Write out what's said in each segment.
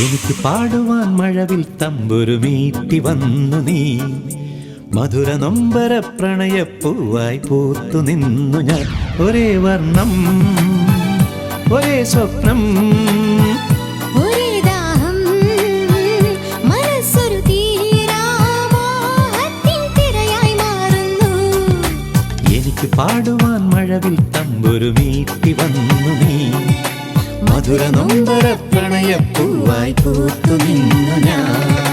എനിക്ക് പാടുവാൻ മഴവിൽ തമ്പുരുമീട്ടി വന്നു നീ. മധുര നൊമ്പര പ്രണയപ്പൂവായി പൂത്തു നിന്നു ഞാൻ. ഒരേ വർണം ഒരേ സ്വപ്നം. പാടുവാൻ മഴവിൽ തമ്പൊരു മീട്ടി വന്നു നീ. മധുര നൊമ്പര പ്രണയപ്പൂവായി പൂത്തു നിന്നു ഞാൻ.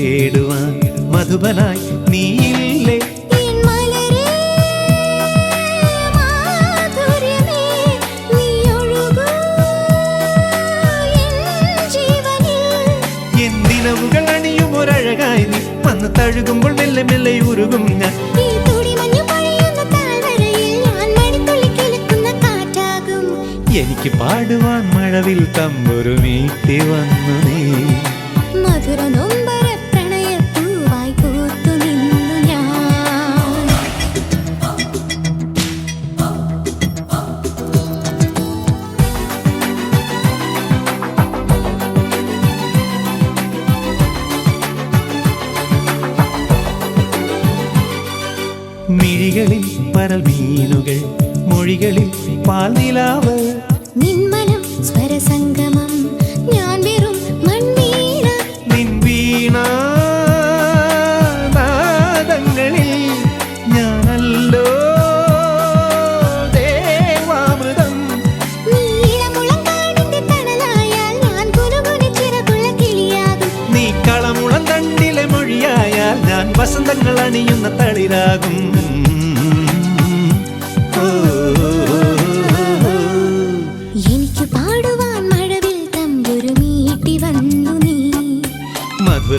തേടുവാൻ മധുബനായി നീയില്ലേ? എന്തിനവുകൾ അണിയും ഒരഴകായി നീ വന്ന് തഴുകുമ്പോൾ മെല്ലെ മെല്ലെ ഉരുകും ഞാൻ. എനിക്ക് പാടുവാൻ മഴവിൽ തമ്പൊരു മീട്ടി വന്നു നീ. മിഴികളിൽ പരൽ മീനുകൾ മൊഴികളിൽ പാൽനിലാവ് നിന്മനം സ്വരസംഗമം ഞാൻ വെറും മൺവീണ. നിൻ വീണാനാദങ്ങളിൽ ഞാനല്ലോ. ദേവാമൃതം. നീ കളമുളം തണ്ടിലെ മൊഴിയായാൽ ഞാൻ വസന്തങ്ങൾ അണിയുന്ന തളിരാകും.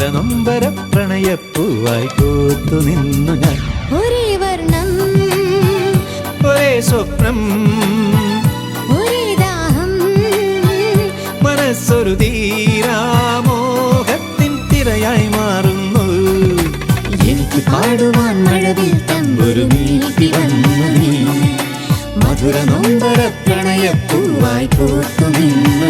മധുര നൊമ്പര പ്രണയപ്പൂവായി കൂത്തു നിന്നു ഞാൻ. ഒരേ വർണം. ഒരേ സ്വപ്നം. ഒരേ ദാഹം. മനസ്സൊരു തീരാമോഹത്തിൻ തിരയായി മാറുന്നു. എനിക്ക് പാടുവാൻ മഴവിൽ തമ്പൊരു മീട്ടി വന്നു നീ. മധുര നൊമ്പര പ്രണയപ്പൂവായി പൂത്തു നിന്നു.